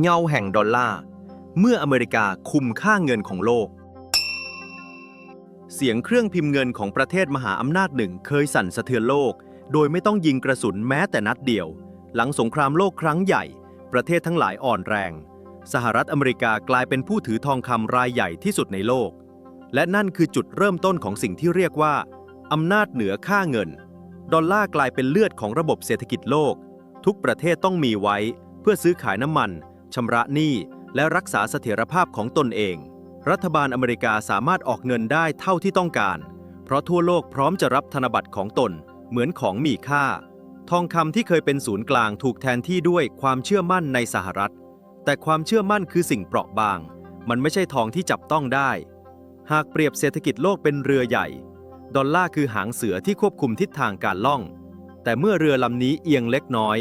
เงาแห่งดอลลาร์ เมื่ออเมริกาคุมค่าเงินของโลก เสียงเครื่องพิมพ์เงินของประเทศมหาอำนาจหนึ่งเคยสั่นสะเทือนโลก โดยไม่ต้องยิงกระสุนแม้แต่นัดเดียว หลังสงครามโลกครั้งใหญ่ ประเทศทั้งหลายอ่อนแรง สหรัฐอเมริกากลายเป็นผู้ถือทองคำรายใหญ่ที่สุดในโลก และนั่นคือจุดเริ่มต้นของสิ่งที่เรียกว่าอำนาจเหนือค่าเงิน ดอลลาร์กลายเป็นเลือดของระบบเศรษฐกิจโลก ทุกประเทศต้องมีไว้เพื่อซื้อขายน้ำมัน ชำระหนี้และรักษาเสถียรภาพของตนเอง รัฐบาลอเมริกาสามารถออกเงินได้เท่าที่ต้องการ เพราะทั่วโลกพร้อมจะรับธนบัตรของตนเหมือนของมีค่า ทองคำที่เคยเป็นศูนย์กลางถูกแทนที่ด้วยความเชื่อมั่นในสหรัฐ แต่ความเชื่อมั่นคือสิ่งเปราะบาง มันไม่ใช่ทองที่จับต้องได้ หากเปรียบเศรษฐกิจโลกเป็นเรือใหญ่ ดอลลาร์คือหางเสือที่ควบคุมทิศทางการล่อง แต่เมื่อเรือลำนี้เอียงเล็กน้อย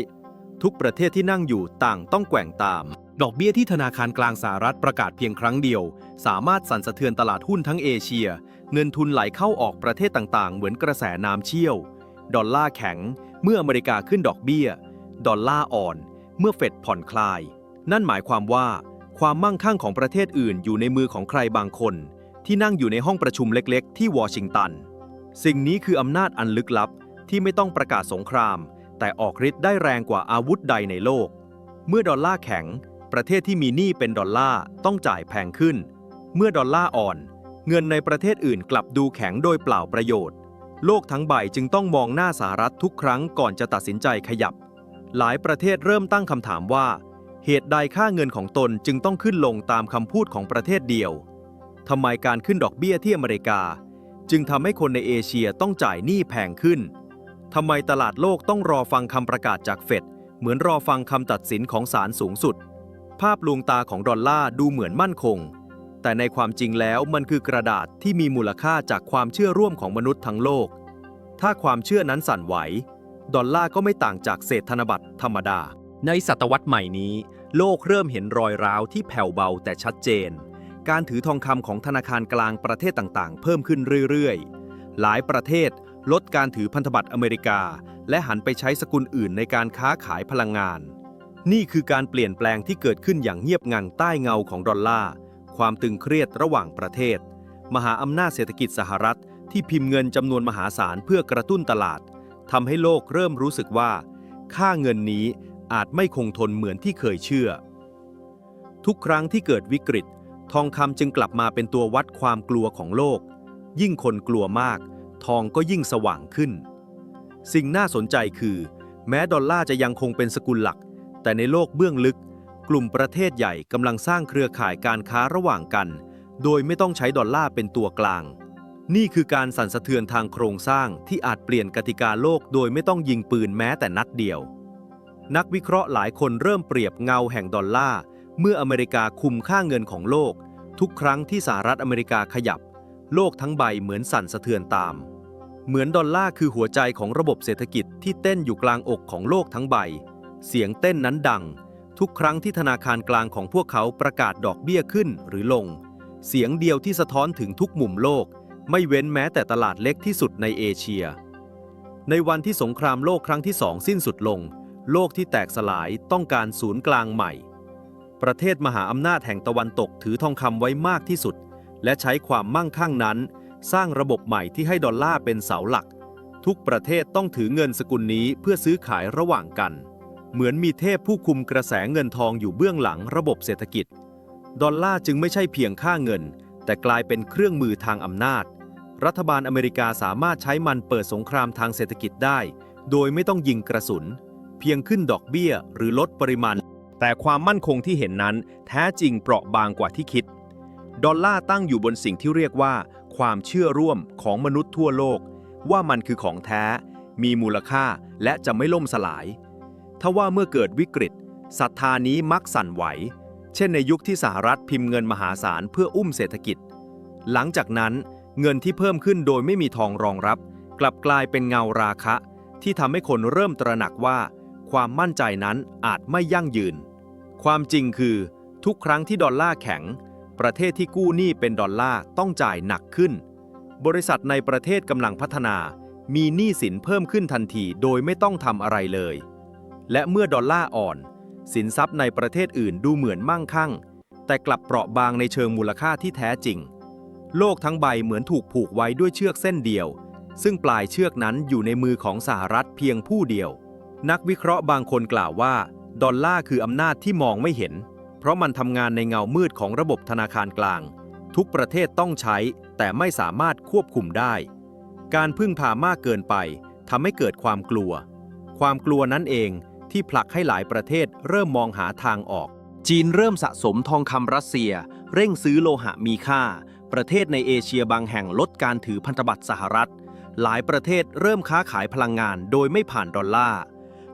ทุกประเทศที่นั่งอยู่ต่างต้องแกว่งตาม ดอกเบี้ยที่ธนาคารกลางสหรัฐประกาศเพียงครั้งเดียว สามารถสั่นสะเทือนตลาดหุ้นทั้งเอเชีย เงินทุนไหลเข้าออกประเทศต่างๆ เหมือนกระแสน้ำเชี่ยว ดอลลาร์แข็ง เมื่ออเมริกาขึ้นดอกเบี้ย ดอลลาร์อ่อน เมื่อเฟดผ่อนคลาย นั่นหมายความว่า ความมั่งคั่งของประเทศอื่นอยู่ในมือของใครบางคน ที่นั่งอยู่ในห้องประชุมเล็ก ๆ ที่วอชิงตัน สิ่งนี้คืออำนาจอันลึกลับที่ไม่ต้องประกาศสงคราม แต่ออกฤทธิ์ได้แรงกว่าอาวุธใดในโลก เมื่อดอลลาร์แข็ง ประเทศที่มีหนี้เป็นดอลลาร์ต้องจ่ายแพงขึ้น เมื่อดอลลาร์อ่อน เงินในประเทศอื่นกลับดูแข็งโดยเปล่าประโยชน์ โลกทั้งใบจึงต้องมองหน้าสหรัฐทุกครั้งก่อนจะตัดสินใจขยับ หลายประเทศเริ่มตั้งคำถามว่า เหตุใดค่าเงินของตนจึงต้องขึ้นลงตามคำพูดของประเทศเดียวทำไมการขึ้นดอกเบี้ยที่อเมริกา จึงทำให้คนในเอเชียต้องจ่ายหนี้แพงขึ้น ทำไมตลาดโลกต้องรอฟังคำประกาศจากเฟดเหมือนรอฟังคำตัดสินของศาลสูงสุด ภาพลวงตาของดอลลาร์ดูเหมือนมั่นคง แต่ในความจริงแล้วมันคือกระดาษที่มีมูลค่าจากความเชื่อร่วมของมนุษย์ทั้งโลก ถ้าความเชื่อนั้นสั่นไหว ดอลลาร์ก็ไม่ต่างจากเศษธนบัตรธรรมดา ในศตวรรษใหม่นี้ โลกเริ่มเห็นรอยร้าวที่แผ่วเบาแต่ชัดเจน การถือทองคำของธนาคารกลางประเทศต่างๆ เพิ่มขึ้นเรื่อยๆ หลายประเทศ ลดการถือพันธบัตรอเมริกา และหันไปใช้สกุลอื่นในการค้าขายพลังงาน นี่คือการเปลี่ยนแปลงที่เกิดขึ้นอย่างเงียบงันใต้เงาของดอลลาร์ความตึงเครียดระหว่างประเทศ มหาอำนาจเศรษฐกิจสหรัฐ ที่พิมพ์เงินจำนวนมหาศาลเพื่อกระตุ้นตลาดทำให้โลกเริ่มรู้สึกว่า ค่าเงินนี้อาจไม่คงทนเหมือนที่เคยเชื่อ ทุกครั้งที่เกิดวิกฤต ทองคำจึงกลับมาเป็นตัววัดความกลัวของโลก ยิ่งคนกลัวมาก องก็ยิ่งสว่างขึ้น สิ่งน่าสนใจคือ แม้ดอลลาร์จะยังคงเป็นสกุลหลัก แต่ในโลกเบื้องลึก กลุ่มประเทศใหญ่กำลังสร้างเครือข่ายการค้าระหว่างกัน โดยไม่ต้องใช้ดอลลาร์เป็นตัวกลาง นี่คือการสั่นสะเทือนทางโครงสร้างที่อาจเปลี่ยนกติกาโลกโดยไม่ต้องยิงปืนแม้แต่นัดเดียว นักวิเคราะห์หลายคนเริ่มเปรียบเงาแห่งดอลลาร์เมื่ออเมริกาคุมค่าเงินของโลก ทุกครั้งที่สหรัฐอเมริกาขยับ โลกทั้งใบเหมือนสั่นสะเทือนตาม เหมือนดอลลาร์คือหัวใจของระบบเศรษฐกิจที่เต้นอยู่กลางอกของโลกทั้งใบ เสียงเต้นนั้นดัง ทุกครั้งที่ธนาคารกลางของพวกเขาประกาศดอกเบี้ยขึ้นหรือลง เสียงเดียวที่สะท้อนถึงทุกมุมโลก ไม่เว้นแม้แต่ตลาดเล็กที่สุดในเอเชีย ในวันที่สงครามโลกครั้งที่สองสิ้นสุดลง โลกที่แตกสลายต้องการศูนย์กลางใหม่ ประเทศมหาอำนาจแห่งตะวันตกถือทองคำไว้มากที่สุด และใช้ความมั่งคั่งนั้น สร้างระบบใหม่ที่ให้ดอลลาร์เป็นเสาหลัก ทุกประเทศต้องถือเงินสกุลนี้เพื่อซื้อขายระหว่างกัน เหมือนมีเทพผู้คุมกระแสเงินทองอยู่เบื้องหลังระบบเศรษฐกิจ ดอลลาร์จึงไม่ใช่เพียงค่าเงิน แต่กลายเป็นเครื่องมือทางอำนาจ รัฐบาลอเมริกาสามารถใช้มันเปิดสงครามทางเศรษฐกิจได้ โดยไม่ต้องยิงกระสุน เพียงขึ้นดอกเบี้ยหรือลดปริมาณ แต่ความมั่นคงที่เห็นนั้น แท้จริงเปราะบางกว่าที่คิด ดอลลาร์ตั้งอยู่บนสิ่งที่เรียกว่า ความเชื่อร่วมของมนุษย์ทั่วโลก ว่ามันคือของแท้ มีมูลค่าและจะไม่ล่มสลายทว่าเมื่อเกิดวิกฤตศรัทธานี้มักสั่นไหว เช่นในยุคที่สหรัฐพิมพ์เงินมหาศาลเพื่ออุ้มเศรษฐกิจ หลังจากนั้นเงินที่เพิ่มขึ้นโดยไม่มีทองรองรับ กลับกลายเป็นเงาราคะ ที่ทำให้คนเริ่มตระหนักว่า ความมั่นใจนั้นอาจไม่ยั่งยืน ความจริงคือ ทุกครั้งที่ดอลลาร์แข็ง ประเทศที่กู้หนี้เป็นดอลลาร์ต้องจ่ายหนักขึ้น บริษัทในประเทศกำลังพัฒนา มีหนี้สินเพิ่มขึ้นทันทีโดยไม่ต้องทำอะไรเลย และเมื่อดอลลาร์อ่อน สินทรัพย์ในประเทศอื่นดูเหมือนมั่งคั่ง แต่กลับเปราะบางในเชิงมูลค่าที่แท้จริง โลกทั้งใบเหมือนถูกผูกไว้ด้วยเชือกเส้นเดียว ซึ่งปลายเชือกนั้นอยู่ในมือของสหรัฐเพียงผู้เดียว นักวิเคราะห์บางคนกล่าวว่า ดอลลาร์คืออำนาจที่มองไม่เห็น เพราะมันทำงานในเงามืดของระบบธนาคารกลาง ทุกประเทศต้องใช้ แต่ไม่สามารถควบคุมได้ การพึ่งพามากเกินไปทำให้เกิดความกลัว ความกลัวนั้นเองที่ผลักให้หลายประเทศเริ่มมองหาทางออก จีนเริ่มสะสมทองคำรัสเซีย เร่งซื้อโลหะมีค่า ประเทศในเอเชียบางแห่งลดการถือพันธบัตรสหรัฐ หลายประเทศเริ่มค้าขายพลังงานโดยไม่ผ่านดอลลาร์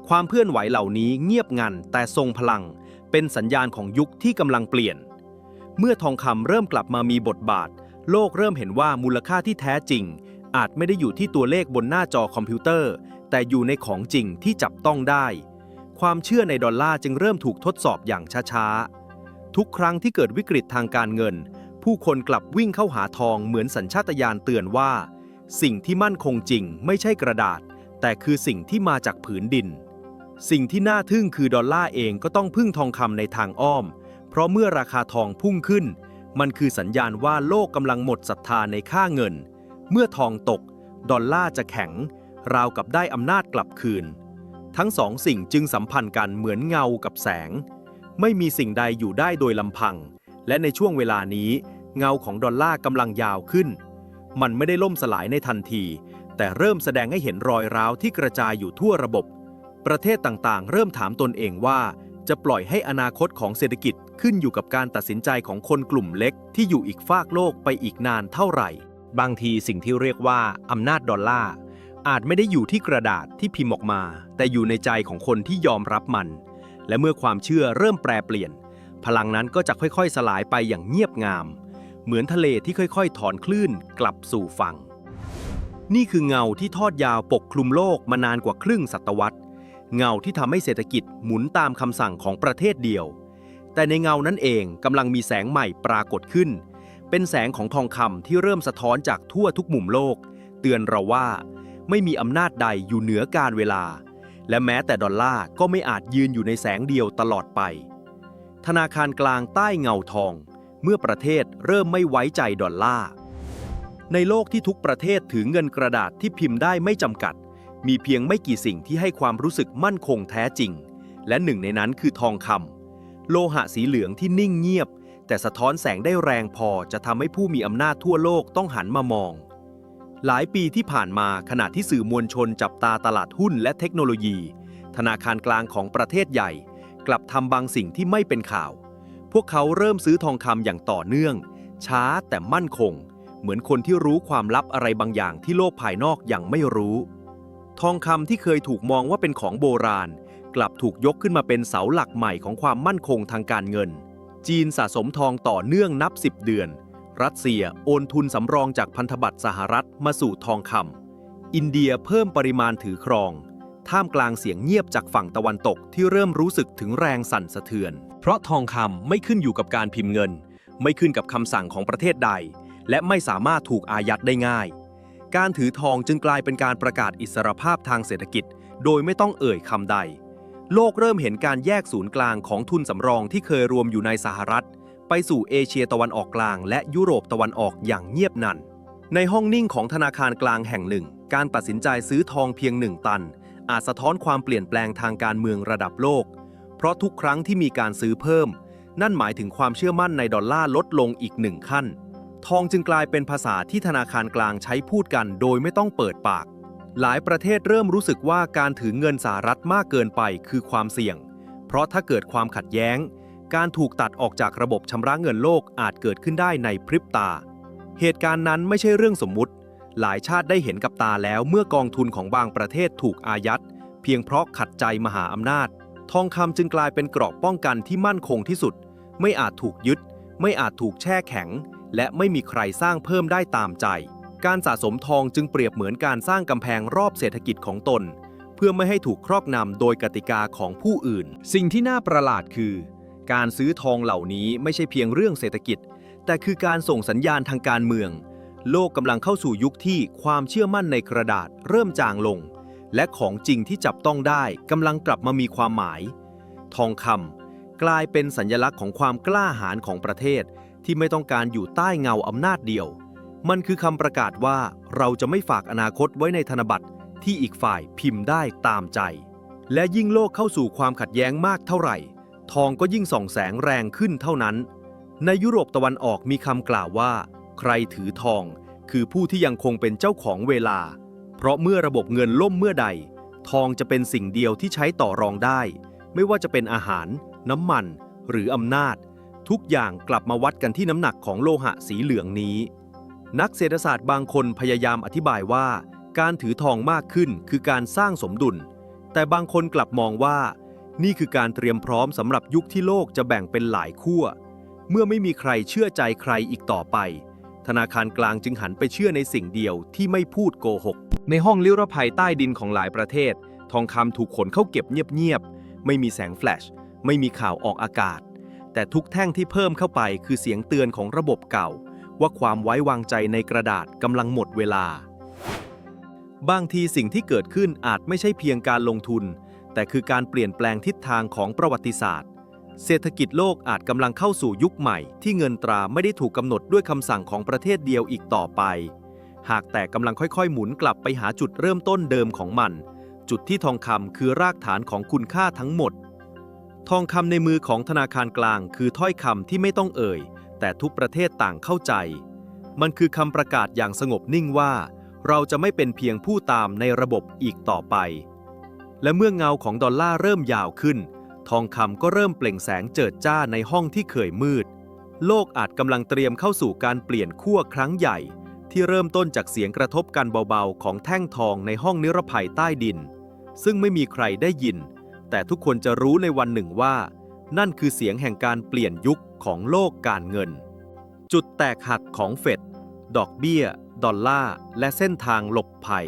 ความเคลื่อนไหวเหล่านี้เงียบงันแต่ทรงพลัง เป็นสัญญาณของยุคที่กำลังเปลี่ยน เมื่อทองคำเริ่มกลับมามีบทบาท โลกเริ่มเห็นว่ามูลค่าที่แท้จริง อาจไม่ได้อยู่ที่ตัวเลขบนหน้าจอคอมพิวเตอร์ แต่อยู่ในของจริงที่จับต้องได้ ความเชื่อในดอลลาร์จึงเริ่มถูกทดสอบอย่างช้าๆ ทุกครั้งที่เกิดวิกฤตทางการเงิน ผู้คนกลับวิ่งเข้าหาทองเหมือนสัญชาตญาณเตือนว่า สิ่งที่มั่นคงจริงไม่ใช่กระดาษ แต่คือสิ่งที่มาจากผืนดิน สิ่งที่น่าทึ่งคือดอลลาร์เองก็ต้องพึ่งทองคำในทางอ้อม เพราะเมื่อราคาทองพุ่งขึ้น มันคือสัญญาณว่าโลกกำลังหมดศรัทธาในค่าเงิน เมื่อทองตก ดอลลาร์จะแข็ง ราวกับได้อำนาจกลับคืน ทั้งสองสิ่งจึงสัมพันธ์กันเหมือนเงากับแสง ไม่มีสิ่งใดอยู่ได้โดยลำพัง และในช่วงเวลานี้ เงาของดอลลาร์กำลังยาวขึ้น มันไม่ได้ล่มสลายในทันที แต่เริ่มแสดงให้เห็นรอยร้าวที่กระจายอยู่ทั่วระบบ ประเทศต่างๆ เริ่มถามตนเองว่า จะปล่อยให้อนาคตของเศรษฐกิจขึ้นอยู่กับการตัดสินใจของคนกลุ่มเล็กที่อยู่อีกฟากโลกไปอีกนานเท่าไหร่ บางทีสิ่งที่เรียกว่าอำนาจดอลลาร์อาจไม่ได้อยู่ที่กระดาษที่พิมพ์ออกมา แต่อยู่ในใจของคนที่ยอมรับมัน และเมื่อความเชื่อเริ่มแปรเปลี่ยน พลังนั้นก็จะค่อยๆ สลายไปอย่างเงียบงาม เหมือนทะเลที่ค่อยๆ ถอนคลื่นกลับสู่ฝั่ง นี่คือเงาที่ทอดยาวปกคลุมโลกมานานกว่าครึ่งศตวรรษ เงาที่ทำให้เศรษฐกิจหมุนตามคำสั่งของประเทศเดียว แต่ในเงานั้นเองกำลังมีแสงใหม่ปรากฏขึ้น เป็นแสงของทองคำที่เริ่มสะท้อนจากทั่วทุกมุมโลก เตือนเราว่า ไม่มีอำนาจใดอยู่เหนือการเวลา และแม้แต่ดอลลาร์ก็ไม่อาจยืนอยู่ในแสงเดียวตลอดไป ธนาคารกลางใต้เงาทอง เมื่อประเทศเริ่มไม่ไว้ใจดอลลาร์ในโลกที่ทุกประเทศถือเงินกระดาษที่พิมพ์ได้ไม่จำกัด มีเพียงไม่กี่สิ่งที่ให้ความรู้สึกมั่นคงแท้จริง และหนึ่งในนั้นคือทองคำโลหะสีเหลืองที่นิ่งเงียบ แต่สะท้อนแสงได้แรงพอจะทำให้ผู้มีอำนาจทั่วโลกต้องหันมามอง หลายปีที่ผ่านมาขณะที่สื่อมวลชนจับตาตลาดหุ้นและเทคโนโลยี ธนาคารกลางของประเทศใหญ่ กลับทำบางสิ่งที่ไม่เป็นข่าว พวกเขาเริ่มซื้อทองคำอย่างต่อเนื่อง ช้าแต่มั่นคง เหมือนคนที่รู้ความลับอะไรบางอย่างที่โลกภายนอกยังไม่รู้ ทองคำที่เคยถูกมองว่าเป็นของโบราณ กลับถูกยกขึ้นมาเป็นเสาหลักใหม่ของความมั่นคงทางการเงิน จีนสะสมทองต่อเนื่องนับ 10 เดือน รัสเซียโอนทุนสำรองจากพันธบัตรสหรัฐมาสู่ทองคำอินเดียเพิ่มปริมาณถือครอง ท่ามกลางเสียงเงียบจากฝั่งตะวันตกที่เริ่มรู้สึกถึงแรงสั่นสะเทือน เพราะทองคำไม่ขึ้นอยู่กับการพิมพ์เงิน ไม่ขึ้นกับคำสั่งของประเทศใด และไม่สามารถถูกอายัดได้ง่าย การถือทองจึงกลายเป็นการประกาศอิสรภาพทางเศรษฐกิจ โดยไม่ต้องเอ่ยคำใด โลกเริ่มเห็นการแยกศูนย์กลางของทุนสำรองที่เคยรวมอยู่ในสหรัฐ ไปสู่เอเชียตะวันออกกลาง และยุโรปตะวันออกอย่างเงียบนัน ในห้องนิ่งของธนาคารกลางแห่งหนึ่ง การตัดสินใจซื้อทองเพียงหนึ่งตัน อาจสะท้อนความเปลี่ยนแปลงทางการเมืองระดับโลก เพราะทุกครั้งที่มีการซื้อเพิ่ม นั่นหมายถึงความเชื่อมั่นในดอลลาร์ลดลงอีกหนึ่งขั้น ทองจึงกลายเป็นภาษาที่ธนาคารกลางใช้พูดกันโดยไม่ต้องเปิดปาก หลายประเทศเริ่มรู้สึกว่าการถือเงินสหรัฐมากเกินไปคือความเสี่ยง เพราะถ้าเกิดความขัดแย้ง การถูกตัดออกจากระบบชำระเงินโลกอาจเกิดขึ้นได้ในพริบตา เหตุการณ์นั้นไม่ใช่เรื่องสมมุติ หลายชาติได้เห็นกับตาแล้วเมื่อกองทุนของบางประเทศถูกอายัด เพียงเพราะขัดใจมหาอำนาจ ทองคำจึงกลายเป็นเกราะป้องกันที่มั่นคงที่สุด ไม่อาจถูกยึด ไม่อาจถูกแช่แข็ง และไม่มีใครสร้างเพิ่มได้ตามใจ การสะสมทองจึงเปรียบเหมือนการสร้างกำแพงรอบเศรษฐกิจของตน เพื่อไม่ให้ถูกครอบงำโดยกติกาของผู้อื่น สิ่งที่น่าประหลาดคือ การซื้อทองเหล่านี้ไม่ใช่เพียงเรื่องเศรษฐกิจ แต่คือการส่งสัญญาณทางการเมือง โลกกำลังเข้าสู่ยุคที่ความเชื่อมั่นในกระดาษเริ่มจางลง และของจริงที่จับต้องได้กำลังกลับมามีความหมาย ทองคำกลายเป็นสัญลักษณ์ของความกล้าหาญของประเทศ ที่ไม่ต้องการอยู่ใต้เงาอำนาจเดียว มันคือคำประกาศว่าเราจะไม่ฝากอนาคตไว้ในธนบัตรที่อีกฝ่ายพิมพ์ได้ตามใจ และยิ่งโลกเข้าสู่ความขัดแย้งมากเท่าไหร่ ทองก็ยิ่งส่องแสงแรงขึ้นเท่านั้น ในยุโรปตะวันออกมีคำกล่าวว่า ใครถือทอง คือผู้ที่ยังคงเป็นเจ้าของเวลา เพราะเมื่อระบบเงินล่มเมื่อใด ทองจะเป็นสิ่งเดียวที่ใช้ต่อรองได้ ไม่ว่าจะเป็นอาหาร น้ำมัน หรืออำนาจ ทุกอย่างกลับมาวัดกันที่น้ำหนักของโลหะสีเหลืองนี้ นักเศรษฐศาสตร์บางคนพยายามอธิบายว่า การถือทองมากขึ้นคือการสร้างสมดุล แต่บางคนกลับมองว่า นี่คือการเตรียมพร้อมสำหรับยุคที่โลกจะแบ่งเป็นหลายขั้ว เมื่อไม่มีใครเชื่อใจใครอีกต่อไป ธนาคารกลางจึงหันไปเชื่อในสิ่งเดียวที่ไม่พูดโกหก ในห้องลิรภัยใต้ดินของหลายประเทศ ทองคำถูกขนเข้าเก็บเงียบๆไม่มีแสงแฟลชไม่มีข่าวออกอากาศ แต่ทุกแท่งที่เพิ่มเข้าไปคือเสียงเตือนของระบบเก่า ว่าความไว้วางใจในกระดาษกำลังหมดเวลา บางทีสิ่งที่เกิดขึ้นอาจไม่ใช่เพียงการลงทุน แต่คือการเปลี่ยนแปลงทิศทางของประวัติศาสตร์ เศรษฐกิจโลกอาจกำลังเข้าสู่ยุคใหม่ ที่เงินตราไม่ได้ถูกกำหนดด้วยคำสั่งของประเทศเดียวอีกต่อไป หากแต่กำลังค่อยๆ หมุนกลับไปหาจุดเริ่มต้นเดิมของมัน จุดที่ทองคำคือรากฐานของคุณค่าทั้งหมด ทองคำในมือของธนาคารกลางคือถ้อยคำที่ไม่ต้องเอ่ย แต่ทุกประเทศต่างเข้าใจ มันคือคำประกาศอย่างสงบนิ่งว่า เราจะไม่เป็นเพียงผู้ตามในระบบอีกต่อไป และเมื่อเงาของดอลลาร์เริ่มยาวขึ้น ทองคำก็เริ่มเปล่งแสงเจิดจ้าในห้องที่เคยมืด โลกอาจกำลังเตรียมเข้าสู่การเปลี่ยนขั้วครั้งใหญ่ ที่เริ่มต้นจากเสียงกระทบกันเบาๆ ของแท่งทองในห้องนิรภัยใต้ดิน ซึ่งไม่มีใครได้ยิน แต่ทุกคนจะรู้ในวันหนึ่งว่า นั่นคือเสียงแห่งการเปลี่ยนยุคของโลกการเงิน จุดแตกหักของเฟด ดอกเบี้ย ดอลลาร์ และเส้นทางหลบภัย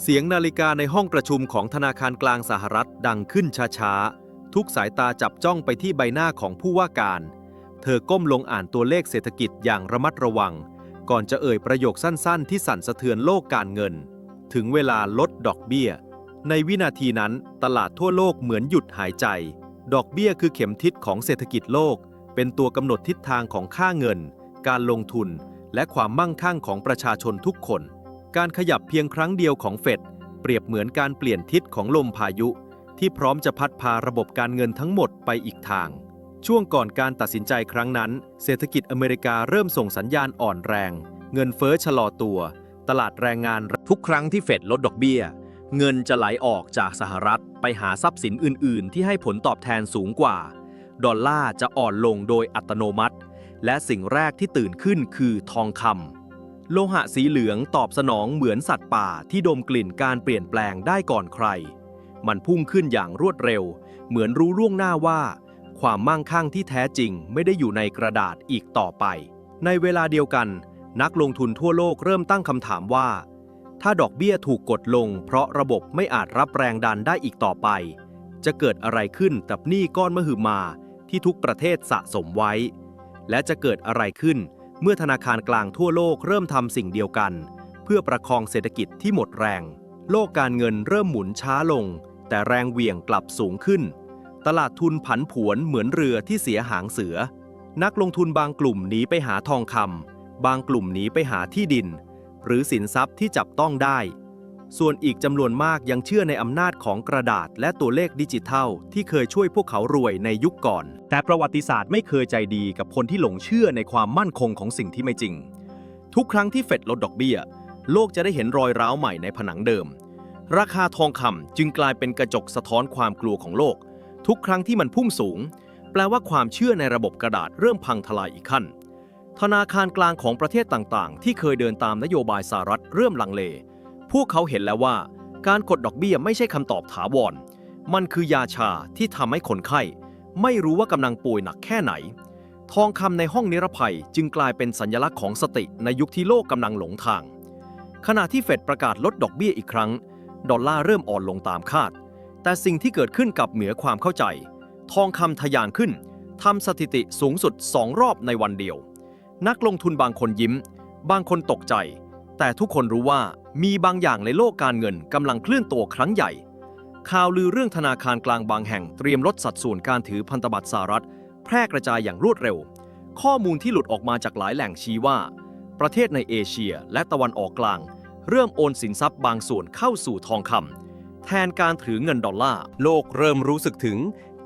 เสียงนาฬิกาในห้องประชุมของธนาคารกลางสหรัฐดังขึ้นช้าๆ ทุกสายตาจับจ้องไปที่ใบหน้าของผู้ว่าการ เธอก้มลงอ่านตัวเลขเศรษฐกิจอย่างระมัดระวัง ก่อนจะเอ่ยประโยคสั้นๆ ที่สั่นสะเทือนโลกการเงิน ถึงเวลาลดดอกเบี้ย ในวินาทีนั้นตลาดทั่วโลกเหมือนหยุดหายใจ ดอกเบี้ยคือเข็มทิศของเศรษฐกิจโลก เป็นตัวกำหนดทิศทางของค่าเงิน การลงทุน และความมั่งคั่งของประชาชนทุกคน การขยับเพียงครั้งเดียวของเฟดเปรียบเหมือนการเปลี่ยนทิศของลมพายุ ที่พร้อมจะพัดพาระบบการเงินทั้งหมดไปอีกทาง ช่วงก่อนการตัดสินใจครั้งนั้น เศรษฐกิจอเมริกาเริ่มส่งสัญญาณอ่อนแรง เงินเฟ้อชะลอตัว ตลาดแรงงานทุกครั้งที่เฟดลดดอกเบี้ย เงินจะไหลออกจากสหรัฐไปหาทรัพย์สินอื่น ๆ ที่ให้ผลตอบแทนสูงกว่า ดอลลาร์จะอ่อนลงโดยอัตโนมัติ และสิ่งแรกที่ตื่นขึ้นคือทองคำโลหะสีเหลืองตอบสนองเหมือนสัตว์ป่าที่ดมกลิ่นการเปลี่ยนแปลงได้ก่อนใคร มันพุ่งขึ้นอย่างรวดเร็ว เหมือนรู้ล่วงหน้าว่า ความมั่งคั่งที่แท้จริงไม่ได้อยู่ในกระดาษอีกต่อไป ในเวลาเดียวกัน นักลงทุนทั่วโลกเริ่มตั้งคำถามว่า ถ้าดอกเบี้ยถูกกดลง เพราะระบบไม่อาจรับแรงดันได้อีกต่อไป จะเกิดอะไรขึ้นกับหนี้ก้อนมหึมาที่ทุกประเทศสะสมไว้ และจะเกิดอะไรขึ้นเมื่อธนาคารกลางทั่วโลกเริ่มทำสิ่งเดียวกัน เพื่อประคองเศรษฐกิจที่หมดแรง โลกการเงินเริ่มหมุนช้าลง แต่แรงเหวี่ยงกลับสูงขึ้น ตลาดทุนผันผวนเหมือนเรือที่เสียหางเสือ นักลงทุนบางกลุ่มหนีไปหาทองคำบางกลุ่มหนีไปหาที่ดิน หรือสินทรัพย์ที่จับต้องได้ ส่วนอีกจำนวนมากยังเชื่อในอำนาจของกระดาษและตัวเลขดิจิทัล ที่เคยช่วยพวกเขารวยในยุคก่อน แต่ประวัติศาสตร์ไม่เคยใจดีกับคนที่หลงเชื่อในความมั่นคงของสิ่งที่ไม่จริง ทุกครั้งที่เฟดลดดอกเบี้ย โลกจะได้เห็นรอยร้าวใหม่ในผนังเดิม ราคาทองคำจึงกลายเป็นกระจกสะท้อนความกลัวของโลก ทุกครั้งที่มันพุ่งสูง แปลว่าความเชื่อในระบบกระดาษเริ่มพังทลายอีกขั้น ธนาคารกลางของประเทศต่างๆ ที่เคยเดินตามนโยบายสหรัฐเริ่มลังเล พวกเขาเห็นแล้วว่า การกดดอกเบี้ยไม่ใช่คำตอบถาวร มันคือยาชาที่ทำให้คนไข้ ไม่รู้ว่ากำลังป่วยหนักแค่ไหน ทองคำในห้องนิรภัยจึงกลายเป็นสัญลักษณ์ของสติในยุคที่โลกกำลังหลงทาง ขณะที่เฟดประกาศลดดอกเบี้ยอีกครั้ง ดอลลาร์เริ่มอ่อนลงตามคาด แต่สิ่งที่เกิดขึ้นกับเหนือความเข้าใจ ทองคำทะยานขึ้นทำสถิติสูงสุด2รอบในวันเดียว นักลงทุนบางคนยิ้ม บางคนตกใจ แต่ทุกคนรู้ว่ามีบางอย่างในโลกการเงินกำลังเคลื่อนตัวครั้งใหญ่ ข่าวลือเรื่องธนาคารกลางบางแห่งเตรียมลดสัดส่วนการถือพันธบัตรสหรัฐ แพร่กระจายอย่างรวดเร็ว ข้อมูลที่หลุดออกมาจากหลายแหล่งชี้ว่า ประเทศในเอเชียและตะวันออกกลาง เริ่มโอนสินทรัพย์บางส่วนเข้าสู่ทองคำแทนการถือเงินดอลลาร์โลกเริ่มรู้สึกถึง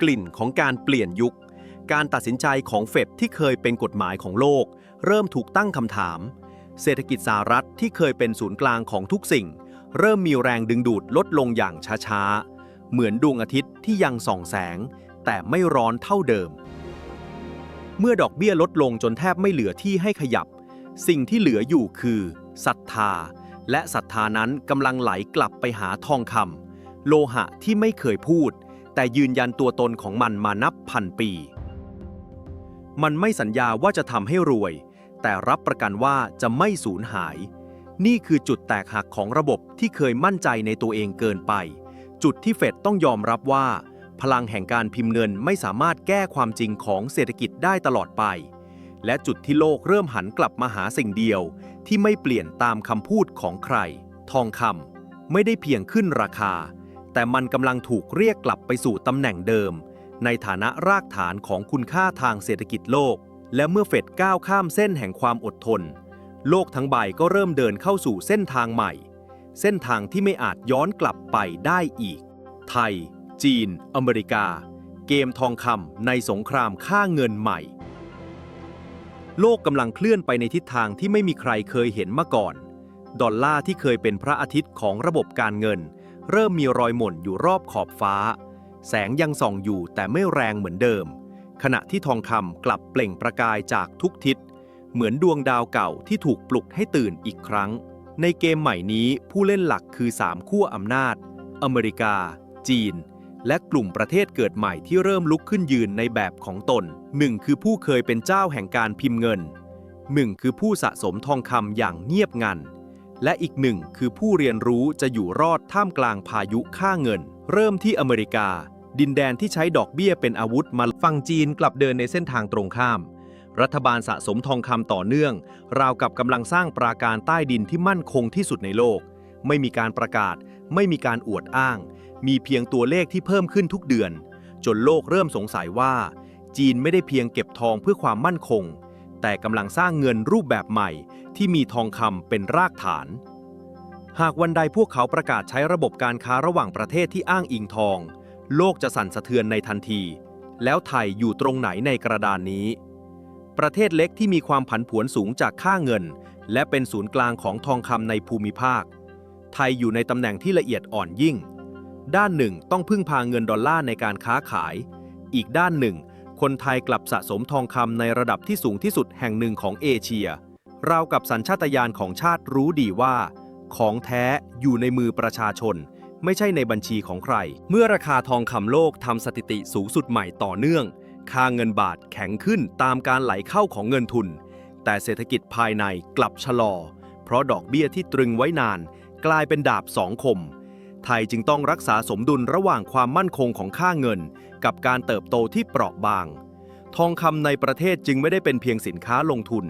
กลิ่นของการเปลี่ยนยุค การตัดสินใจของเฟดที่เคยเป็นกฎหมายของโลก เริ่มถูกตั้งคำถาม เศรษฐกิจสหรัฐที่เคยเป็นศูนย์กลางของทุกสิ่ง เริ่มมีแรงดึงดูดลดลงอย่างช้าๆ เหมือนดวงอาทิตย์ที่ยังส่องแสง แต่ไม่ร้อนเท่าเดิม เมื่อดอกเบี้ยลดลงจนแทบไม่เหลือที่ให้ขยับ สิ่งที่เหลืออยู่คือศรัทธา และศรัทธานั้นกำลังไหลกลับไปหาทองคำโลหะที่ไม่เคยพูด แต่ยืนยันตัวตนของมันมานับพันปีมันไม่สัญญาว่าจะทำให้รวย แต่รับประกันว่าจะไม่สูญหาย นี่คือจุดแตกหักของระบบที่เคยมั่นใจในตัวเองเกินไป จุดที่เฟดต้องยอมรับว่า พลังแห่งการพิมพ์เงินไม่สามารถแก้ความจริงของเศรษฐกิจได้ตลอดไป และจุดที่โลกเริ่มหันกลับมาหาสิ่งเดียว ที่ไม่เปลี่ยนตามคำพูดของใคร ทองคำไม่ได้เพียงขึ้นราคา แต่มันกำลังถูกเรียกกลับไปสู่ตำแหน่งเดิม ในฐานะรากฐานของคุณค่าทางเศรษฐกิจโลก และเมื่อเฟดก้าวข้ามเส้นแห่งความอดทน โลกทั้งใบก็เริ่มเดินเข้าสู่เส้นทางใหม่ เส้นทางที่ไม่อาจย้อนกลับไปได้อีก ไทย จีน อเมริกา เกมทองคำในสงครามค่าเงินใหม่ โลกกำลังเคลื่อนไปในทิศทางที่ไม่มีใครเคยเห็นมาก่อน ดอลลาร์ที่เคยเป็นพระอาทิตย์ของระบบการเงิน เริ่มมีรอยหม่นอยู่รอบขอบฟ้า แสงยังส่องอยู่แต่ไม่แรงเหมือนเดิม ขณะที่ทองคำกลับเปล่งประกายจากทุกทิศ เหมือนดวงดาวเก่าที่ถูกปลุกให้ตื่นอีกครั้ง ในเกมใหม่นี้ผู้เล่นหลักคือ 3 ขั้วอำนาจ อเมริกา จีน และกลุ่มประเทศเกิดใหม่ที่เริ่มลุกขึ้นยืนในแบบของตนหนึ่งคือผู้เคยเป็นเจ้าแห่งการพิมพ์เงินหนึ่งคือผู้สะสมทองคำอย่างเงียบงัน และอีกหนึ่งคือผู้เรียนรู้จะอยู่รอดท่ามกลางพายุค่าเงิน เริ่มที่อเมริกา ดินแดนที่ใช้ดอกเบี้ยเป็นอาวุธมาฝั่งจีนกลับเดินในเส้นทางตรงข้าม รัฐบาลสะสมทองคำต่อเนื่อง ราวกับกำลังสร้างปราการใต้ดินที่มั่นคงที่สุดในโลก ไม่มีการประกาศ ไม่มีการอวดอ้าง มีเพียงตัวเลขที่เพิ่มขึ้นทุกเดือน จนโลกเริ่มสงสัยว่า จีนไม่ได้เพียงเก็บทองเพื่อความมั่นคง แต่กำลังสร้างเงินรูปแบบใหม่ ที่มีทองคำเป็นรากฐาน หากวันใดพวกเขาประกาศใช้ระบบการค้าระหว่างประเทศที่อ้างอิงทอง โลกจะสั่นสะเทือนในทันที แล้วไทยอยู่ตรงไหนในกระดานนี้ ประเทศเล็กที่มีความผันผวนสูงจากค่าเงิน และเป็นศูนย์กลางของทองคำในภูมิภาค ไทยอยู่ในตำแหน่งที่ละเอียดอ่อนยิ่ง ด้านหนึ่งต้องพึ่งพาเงินดอลลาร์ในการค้าขาย อีกด้านหนึ่ง คนไทยกลับสะสมทองคำในระดับที่สูงที่สุดแห่งหนึ่งของเอเชียเรากับสัญชาตญาณของชาติรู้ดีว่า ของแท้อยู่ในมือประชาชน ไม่ใช่ในบัญชีของใคร เมื่อราคาทองคำโลกทำสถิติสูงสุดใหม่ต่อเนื่อง ค่าเงินบาทแข็งขึ้นตามการไหลเข้าของเงินทุน แต่เศรษฐกิจภายในกลับชะลอ เพราะดอกเบี้ยที่ตรึงไว้นาน กลายเป็นดาบสองคม ไทยจึงต้องรักษาสมดุลระหว่างความมั่นคงของค่าเงิน กับการเติบโตที่เปราะบาง ทองคำในประเทศจึงไม่ได้เป็นเพียงสินค้าลงทุน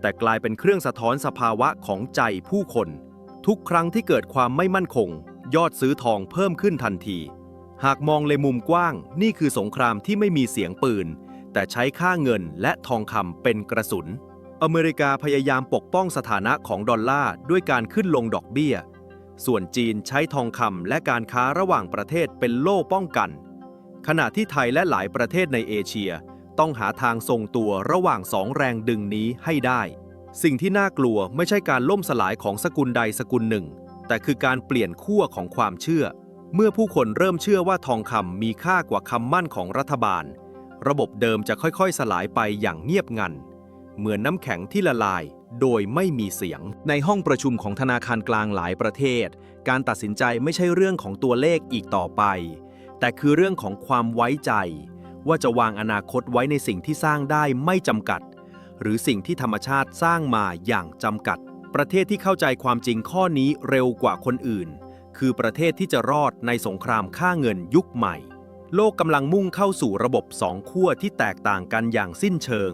แต่กลายเป็นเครื่องสะท้อนสภาวะของใจผู้คน ทุกครั้งที่เกิดความไม่มั่นคง ยอดซื้อทองเพิ่มขึ้นทันที หากมองในมุมกว้าง นี่คือสงครามที่ไม่มีเสียงปืน แต่ใช้ค่าเงินและทองคำเป็นกระสุน อเมริกาพยายามปกป้องสถานะของดอลลาร์ด้วยการขึ้นลงดอกเบี้ย ส่วนจีนใช้ทองคำและการค้าระหว่างประเทศเป็นโล่ป้องกัน ขณะที่ไทยและหลายประเทศในเอเชีย ต้องหาทางทรงตัวระหว่างสองแรงดึงนี้ให้ได้ สิ่งที่น่ากลัวไม่ใช่การล่มสลายของสกุลใดสกุลหนึ่ง แต่คือการเปลี่ยนขั้วของความเชื่อ เมื่อผู้คนเริ่มเชื่อว่าทองคำมีค่ากว่าคำมั่นของรัฐบาล ระบบเดิมจะค่อยๆ สลายไปอย่างเงียบงัน เหมือนน้ำแข็งที่ละลายโดยไม่มีเสียง ในห้องประชุมของธนาคารกลางหลายประเทศ การตัดสินใจไม่ใช่เรื่องของตัวเลขอีกต่อไป แต่คือเรื่องของความไว้ใจ ว่าจะวางอนาคตไว้ในสิ่งที่สร้างได้ไม่จำกัด หรือสิ่งที่ธรรมชาติสร้างมาอย่างจำกัด ประเทศที่เข้าใจความจริงข้อนี้เร็วกว่าคนอื่น คือประเทศที่จะรอดในสงครามค่าเงินยุคใหม่ โลกกำลังมุ่งเข้าสู่ระบบสองขั้วที่แตกต่างกันอย่างสิ้นเชิง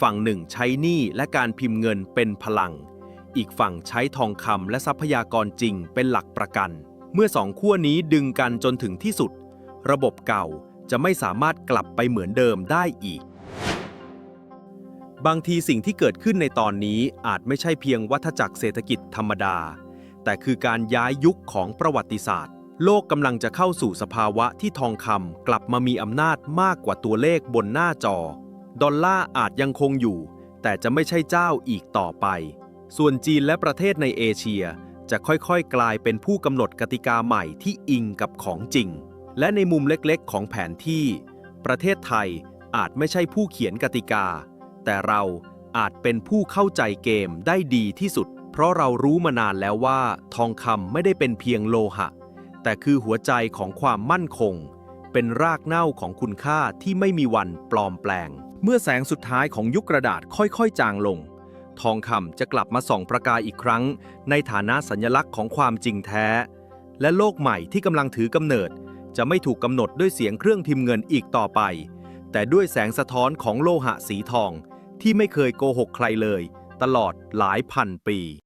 ฝั่งหนึ่งใช้หนี้และการพิมพ์เงินเป็นพลัง อีกฝั่งใช้ทองคำและทรัพยากรจริงเป็นหลักประกัน เมื่อสองขั้วนี้ดึงกันจนถึงที่สุด ระบบเก่าจะไม่สามารถกลับไปเหมือนเดิมได้อีก บางทีสิ่งที่เกิดขึ้นในตอนนี้อาจไม่ใช่เพียงวัฏจักรเศรษฐกิจธรรมดา แต่คือการย้ายยุคของประวัติศาสตร์ โลกกำลังจะเข้าสู่สภาวะที่ทองคำกลับมามีอำนาจมากกว่าตัวเลขบนหน้าจอ ดอลลาร์อาจยังคงอยู่ แต่จะไม่ใช่เจ้าอีกต่อไป ส่วนจีนและประเทศในเอเชียจะค่อยๆ กลายเป็นผู้กำหนดกติกาใหม่ที่อิงกับของจริง และในมุมเล็กๆ ของแผนที่ ประเทศไทยอาจไม่ใช่ผู้เขียนกติกา แต่เราอาจเป็นผู้เข้าใจเกมได้ดีที่สุด เพราะเรารู้มานานแล้วว่า ทองคำไม่ได้เป็นเพียงโลหะ แต่คือหัวใจของความมั่นคง เป็นรากเหง้าของคุณค่าที่ไม่มีวันปลอมแปลง เมื่อแสงสุดท้ายของยุคกระดาษค่อยๆ จางลง ทองคำจะกลับมาส่องประกายอีกครั้ง ในฐานะสัญลักษณ์ของความจริงแท้ และโลกใหม่ที่กำลังถือกำเนิด จะไม่ถูกกำหนดด้วยเสียงเครื่องพิมพ์เงินอีกต่อไป แต่ด้วยแสงสะท้อนของโลหะสีทอง ที่ไม่เคยโกหกใครเลย ตลอดหลายพันปี